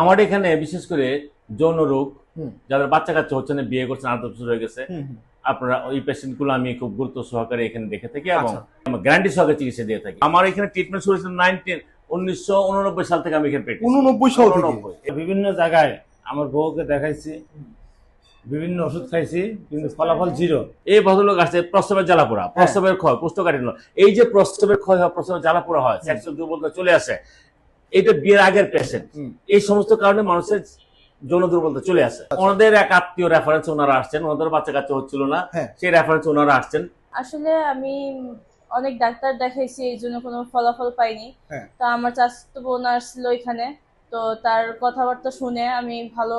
আমার এখানে বিশেষ করে যৌন রোগ যাদের বাচ্চা কাচ্চা হচ্ছে না বিয়ে করছেন আট বছর হয়ে গেছে। আপনারা ওই পেশেন্টগুলো আমি খুব গুরুত্ব সহকারে এখানে দেখে থাকি এবং আচ্ছা। গ্যারান্টি সহকারে চিকিৎসা দিয়ে থাকি। আমার এখানে ট্রিটমেন্ট শুরু হয়েছিল নাইনটিন উনিশশো উননব্বই সাল থেকে আমি এখানে উননব্বই সাল। বিভিন্ন জায়গায় আমার বউকে দেখাইছি বিভিন্ন ওষুধ খাইছি কিন্তু ফলাফল জিরো এই ভদ্রলোক আসছে প্রস্তাবের জ্বালাপোড়া প্রস্তাবের ক্ষয় কোষ্ঠকাঠিন্য এই যে প্রস্তাবের ক্ষয় হয় প্রস্তাবের জ্বালাপোড়া হয় সেক্সুয়াল দুর্বলতা চলে আসে। এটা বিয়ের আগের পেশেন্ট এই সমস্ত কারণে মানুষের যৌন দুর্বলতা চলে আসে। ওনাদের এক আত্মীয় রেফারেন্স ওনারা আসছেন ওনাদের বাচ্চা কাচ্চা হচ্ছিল না। হ্যাঁ। সেই রেফারেন্স ওনারা আসছেন। আসলে আমি অনেক ডাক্তার দেখাইছি এই জন্য কোনো ফলাফল পাইনি। হ্যাঁ। তা আমার চাচাতো বোন আসছিল এখানে তো তার কথাবার্তা শুনে আমি ভালো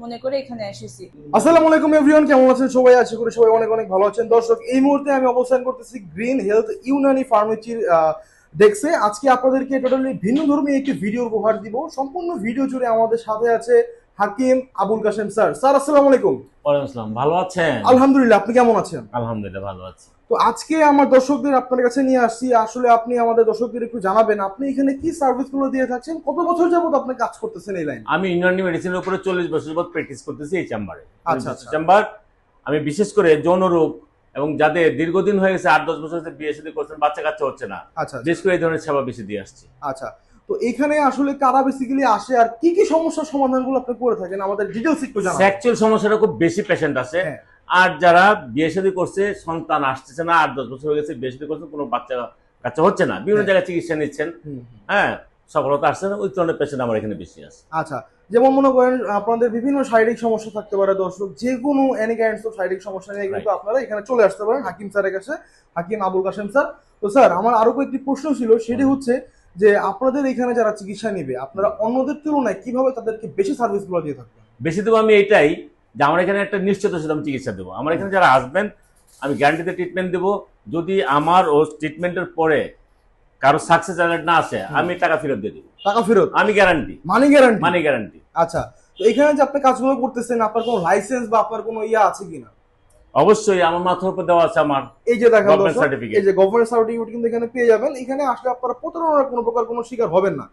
মনে করে এখানে এসেছি। আসসালামু আলাইকুম এভরিওয়ান কেমন আছেন সবাই? আশা করি সবাই অনেক অনেক ভালো আছেন। দর্শক এই মুহূর্তে আমি অবস্থান করতেছি গ্রিন হেলথ ইউনানি ফার্মেসির দেখছে আজকে আপনাদেরকে টোটালি ভিন্ন ধর্মী একটি ভিডিও উপহার দিব। সম্পূর্ণ ভিডিও জুড়ে আমাদের সাথে আছে হাকিম আবুল কাশেম স্যার। স্যার আসসালামু আলাইকুম। ওয়ালাইকুম আসসালাম ভালো আছেন? আলহামদুলিল্লাহ আপনি কেমন আছেন? আলহামদুলিল্লাহ ভালো আছি। তো আজকে আমার দর্শকদের আপনার কাছে নিয়ে আসছি। আসলে আপনি আমাদের দর্শকদের একটু জানাবেন আপনি এখানে কি সার্ভিসগুলো দিয়ে থাকছেন? কত বছর যাবত আপনি কাজ করতেছেন এই লাইন আমি ইউনানি মেডিসিনের উপরে চল্লিশ বছর যাবত প্র্যাকটিস করতেছি এই চেম্বারে আচ্ছা, আচ্ছা। চেম্বার আমি বিশেষ করে যৌন রোগ এবং যাদের দীর্ঘদিন হয়ে গেছে আট দশ বছর বিয়ে শাদী করছেন বাচ্চা কাচ্চা হচ্ছে না। আচ্ছা বিশেষ করে এই ধরনের সেবা বেশি দিয়ে আসছে। আচ্ছা তো এখানে আসলে কারা বেসিক্যালি আসে আর কি কি সমস্যার সমাধানগুলো আপনি করে থাকেন? আমাদের ডিটেলস একটু জানান। সেক্সুয়াল সমস্যাটা খুব বেশি পেশেন্ট আছে। হ্যাঁ। আর যারা বিয়ে শাদী করছে সন্তান আসতেছে না আট দশ বছর হয়ে গেছে বিয়ে শাদী করছে কোনো বাচ্চা কাচ্চা হচ্ছে না। বিভিন্ন হ্যাঁ। জায়গায় চিকিৎসা নিচ্ছেন। হ্যাঁ সফলতা আসছে না ওই ধরনের পেশেন্ট আমার এখানে বেশি আছে। আচ্ছা যেমন মনে করেন আপনাদের বিভিন্ন শারীরিক সমস্যা থাকতে পারে দর্শক যে কোনো শারীরিক সমস্যা নিয়ে কিন্তু আপনারা এখানে চলে আসতে পারেন হাকিম স্যারের কাছে হাকিম আবুল কাসেম স্যার। তো স্যার আমার আরও কয়েকটি প্রশ্ন ছিল সেটি হচ্ছে যে আপনাদের এখানে যারা চিকিৎসা নেবে আপনারা অন্যদের তুলনায় কীভাবে তাদেরকে বেশি সার্ভিসগুলো দিয়ে থাকবেন? বেশি দেবো আমি এটাই যে আমার এখানে একটা নিশ্চয়তা সাথে আমি চিকিৎসা দেবো। আমার এখানে যারা আসবেন আমি গ্যারান্টিতে ট্রিটমেন্ট দেবো। যদি আমার ও ট্রিটমেন্টের পরে কারও সাকসেস অ্যালার্ট না আসে আমি টাকা ফেরত দিয়ে দেবো। টাকা ফেরত? আমি guarantee money guarantee money guarantee আচ্ছা তো এখানে যে আপনি কাজগুলো করতেছেন আপনার কোনো লাইসেন্স বা আপনার কোনো ইয়া আছে কিনা? অবশ্যই আমার মাথার উপর দেওয়া আছে আমার এই যে দেখেন গভর্নমেন্ট সার্টিফিকেট এই যে গভর্নমেন্ট সার্টিফিকেট কিন্তু এখানে পেয়ে যাবেন। এখানে আসলে আপনারা প্রতারণার কোনো প্রকার কোনো শিকার হবেন না।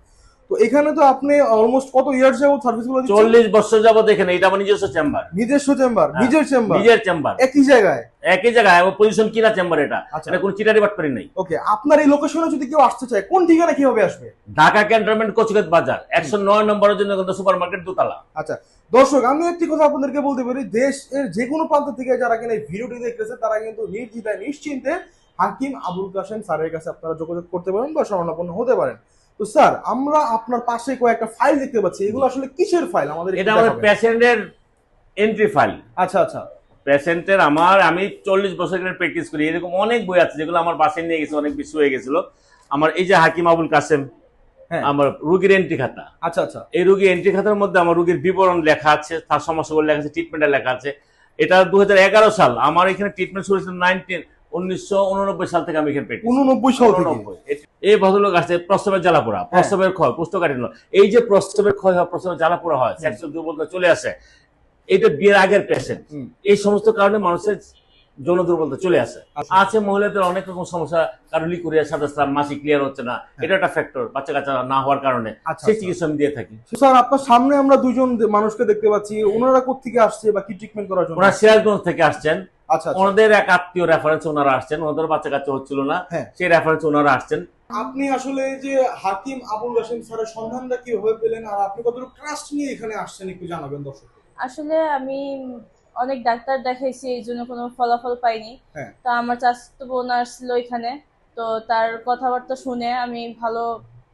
তো এখানে তো আপনি অলমোস্ট কত ইয়ার্স যাবত সার্ভিসগুলো দিচ্ছেন? চল্লিশ বছর যাবত এখানে এটা আমার নিজস্ব চেম্বার নিজস্ব চেম্বার হ্যাঁ, নিজের চেম্বার নিজের চেম্বার একই জায়গায়? একই জায়গায় পজিশন কিনা চেম্বার এটা? আচ্ছা। এটা কোনো চিটারি বাটপারি নেই। ওকে আপনার এই লোকেশনে যদি কেউ আসতে চায় কোন ঠিকানা কীভাবে আসবে? ঢাকা ক্যান্টনমেন্ট কচিকাত বাজার একশো নয় নম্বরের জন্য সুপার মার্কেট দোতলা। আচ্ছা দর্শক আমি একটি কথা আপনাদেরকে বলতে পারি দেশের যে কোনো প্রান্ত থেকে যারা কিনা এই ভিডিওটি দেখতেছে তারা কিন্তু নির্দ্বিধায় নিশ্চিন্তে হাকিম আবুল কাশেম স্যারের কাছে আপনারা যোগাযোগ করতে পারেন বা শরণাপন্ন হতে পারেন। তো স্যার আমরা আপনার পাশে কয়েকটা ফাইল দেখতে পাচ্ছি। এগুলো আসলে কিসের ফাইল আমাদের এটা আমাদের পেশেন্টের এন্ট্রি ফাইল আচ্ছা আচ্ছা। পেশেন্টের আমার আমি চল্লিশ বছর ধরে প্র্যাকটিস করি। এরকম অনেক বই আছে যেগুলো আমার বাসায় নিয়ে গেছে অনেক বেশি হয়ে গেছিল। আমার এই যে হাকিম আবুল কাসেম হ্যাঁ। আমার রুগীর এন্ট্রি খাতা। আচ্ছা আচ্ছা। এই রুগীর এন্ট্রি খাতার মধ্যে আমার রুগীর বিবরণ লেখা আছে তার সমস্যাগুলো লেখা আছে ট্রিটমেন্টের লেখা আছে। এটা দু হাজার এগারো সাল। আমার এখানে ট্রিটমেন্ট শুরু হয়েছিল নাইনটিন উনিশশো উননব্বই সাল থেকে আমি এখানে। উননব্বই সাল এই ভদ্রলোক আসছে প্রস্তাবের জ্বালাপোড়া প্রস্তাবের ক্ষয় এই যে প্রস্তাবের ক্ষয় হয় প্রস্তাবের জ্বালাপোড়া হয় সেক্সুয়াল দুর্বলতা চলে আসে এটা বিয়ের আগের পেশেন্ট এই সমস্ত কারণে মানুষের যৌন দুর্বলতা চলে আসে। আছে মহিলাদের অনেক রকম সমস্যা কারও লিকুরিয়া সাদা মাসিক ক্লিয়ার হচ্ছে না। এটা একটা ফ্যাক্টর বাচ্চা কাচ্চা না হওয়ার কারণে। আচ্ছা, সেই আচ্ছা। চিকিৎসা আমি দিয়ে থাকি। স্যার আপনার সামনে আমরা দুজন মানুষকে দেখতে পাচ্ছি। ওনারা কোথেকে আসছে বা কি ট্রিটমেন্ট করার জন্য? ওনারা সিরাজগঞ্জ থেকে আসছেন। আচ্ছা আচ্ছা। ওনাদের এক আত্মীয় রেফারেন্স ওনারা আসছেন ওনাদের বাচ্চা কাচ্চা হচ্ছিল না হ্যাঁ। সেই রেফারেন্স ওনারা আসছেন আপনি আসলে যে হাকিম আবুল কাশেম স্যারের সন্ধানটা কীভাবে পেলেন আর আপনি কতটুকু ট্রাস্ট নিয়ে এখানে আসছেন একটু জানাবেন দর্শক আসলে আমি অনেক ডাক্তার দেখাইছি এই জন্য কোনো ফলাফল পাইনি হ্যাঁ। তা আমার চাচাতো বোন আসছিল এখানে তো তার কথাবার্তা শুনে আমি ভালো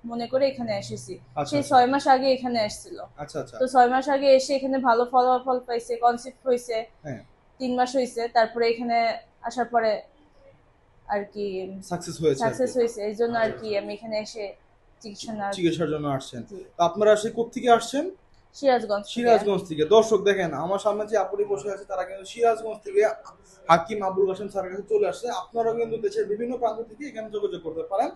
মনে করে এখানে এসেছি আচ্ছা সেই ছয় মাস আগে এখানে এসেছিল আচ্ছা আচ্ছা তো ছয় মাস আগে এসে এখানে ভালো ফলাফল পাইছে কনসেপ্ট হয়েছে হ্যাঁ। তিন মাস হয়েছে তারপরে এখানে আসার পরে আর কি সাকসেস হয়েছে সাকসেস হয়েছে এই জন্য আর কি আমি এখানে এসে চিকিৎসা না চিকিৎসার জন্য আসছেন। তো আপনারা সে কোথেকে আসছেন? সিরাজগঞ্জ থেকে। সিরাজগঞ্জ থেকে। দর্শক দেখেন আমার সামনে যে আপুরি বসে আছে তারা কিন্তু সিরাজগঞ্জ থেকে হাকিম আবুল কাশেম স্যারের কাছে চলে আসছে। আপনারাও কিন্তু দেশের বিভিন্ন প্রান্ত থেকে এখানে যোগাযোগ করতে পারেন।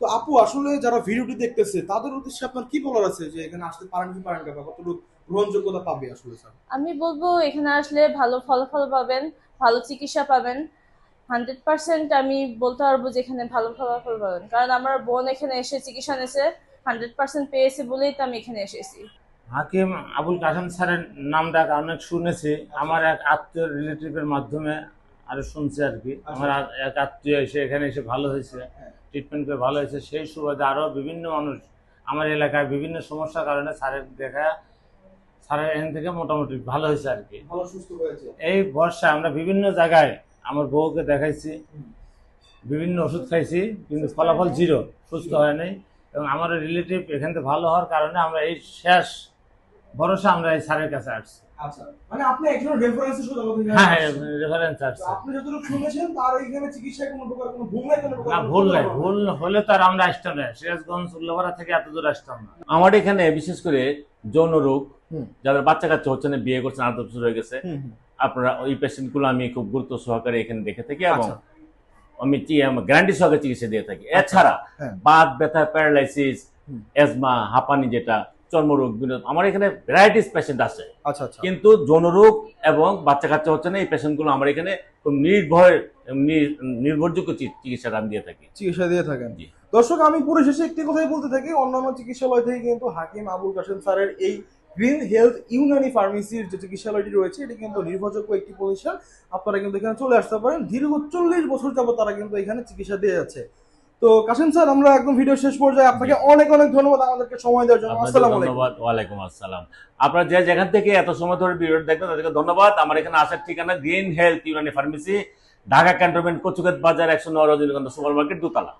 তো আপু আসলে যারা ভিডিওটি দেখতেছে তাদের উদ্দেশ্যে আপনার কি বলার আছে যে এখানে আসতে পারেন কি পারেন না কতটুকু গ্রহণযোগ্যতা পাবে আসলে স্যার? আমি বলব এখানে আসলে ভালো ফলাফল পাবেন ভালো চিকিৎসা পাবেন। হান্ড্রেড পার্সেন্ট আমি বলতে পারব যে এখানে ভালো ফলাফল পাবেন। কারণ আমার বোন এখানে এসে চিকিৎসা নিয়েছে হান্ড্রেড পার্সেন্ট পেয়েছে বলেই তো আমি এখানে এসেছি। হাকিম আবুল কাসেম স্যারের নাম ডাক অনেক শুনেছি আমার এক আত্মীয় রিলেটিভের মাধ্যমে আরও শুনছি আর কি। আমার আর- এক আত্মীয় এসে এখানে এসে ভালো হয়েছে ট্রিটমেন্ট করে ভালো হয়েছে। সেই সুবাদে আরও বিভিন্ন মানুষ আমার এলাকায় বিভিন্ন সমস্যার কারণে স্যারের দেখা স্যারের এখান থেকে মোটামুটি ভালো হয়েছে আর কি। ভালো সুস্থ হয়েছে? এই বর্ষায় আমরা বিভিন্ন জায়গায় আমার বউকে দেখাইছি বিভিন্ন ওষুধ খাইছি কিন্তু ফলাফল জিরো সুস্থ হয় নাই। এবং আমার রিলেটিভ এখান থেকে ভালো হওয়ার কারণে আমরা এই শেষ ভরসা আমরা এই স্যারের কাছে আসছি। আচ্ছা মানে আপনি একজন রেফারেন্সের সাথে কথা বলছেন হ্যাঁ রেফারেন্স আসছে। আপনি যতটুকু শুনেছেন তার এখানে চিকিৎসায় কোনো প্রকার কোনো ভুল নাই কোনো প্রকার না কোনো ভুল নাই। ত্রুটি ভুল হলে তো আর আমরা আসতাম না। সিরাজগঞ্জ উল্লাপাড়া থেকে এত দূর আসতাম না। আমার এখানে বিশেষ করে যৌন রোগ যাদের বাচ্চা কাচ্চা হচ্ছে না বিয়ে করছেন আট বছর হয়ে গেছে। আপনারা ওই পেশেন্টগুলো আমি খুব গুরুত্ব সহকারে এখানে দেখে থাকি এবং আচ্ছা। আমি গ্যারান্টি সহকারে চিকিৎসা দিয়ে থাকি এছাড়া বাদ বাত ব্যথা প্যারালাইসিস। এজমা হাঁপানি যেটা চর্মরোগ আমার এখানে ভ্যারাইটিস পেশেন্ট আছে আচ্ছা আচ্ছা। কিন্তু যৌনরোগ এবং বাচ্চা কাচ্চা হচ্ছে না এই পেশেন্টগুলো আমার এখানে খুব নির্ভয় নির্ভরযোগ্য চি- চিকিৎসাটা আমি দিয়ে থাকি। চিকিৎসা দিয়ে থাকেন। জি। দর্শক আমি পরিশেষে একটি কথাই বলতে থাকি। অন্যান্য চিকিৎসালয় থেকে কিন্তু হাকিম আবুল কাসেম স্যারের এই গ্রিন হেলথ ইউনানি ফার্মেসির যে চিকিৎসালয়টি রয়েছে এটি কিন্তু নির্ভরযোগ্য একটি প্রতিষ্ঠান আপনারা কিন্তু এখানে চলে আসতে পারেন। দীর্ঘ চল্লিশ বছর যাবত তারা কিন্তু এখানে চিকিৎসা দিয়ে যাচ্ছে। তো কাসেম স্যার আমরা একদম ভিডিও শেষ পর্যায়ে আপনাকে অনেক অনেক ধন্যবাদ আমাদেরকে সময় দেওয়ার জন্য। আসসালামু আলাইকুম। ধন্যবাদ। ওয়ালাইকুম আসসালাম। আপনারা যে যেখান থেকে এত সময় ধরে ভিডিও দেখবেন তাদেরকে ধন্যবাদ। আমার এখানে আসার ঠিকানা green health Unani pharmacy Dhaka cantonment Kachukhet Bazar একশো নয় রজনীগন্ধা সুপার মার্কেট দোতলা।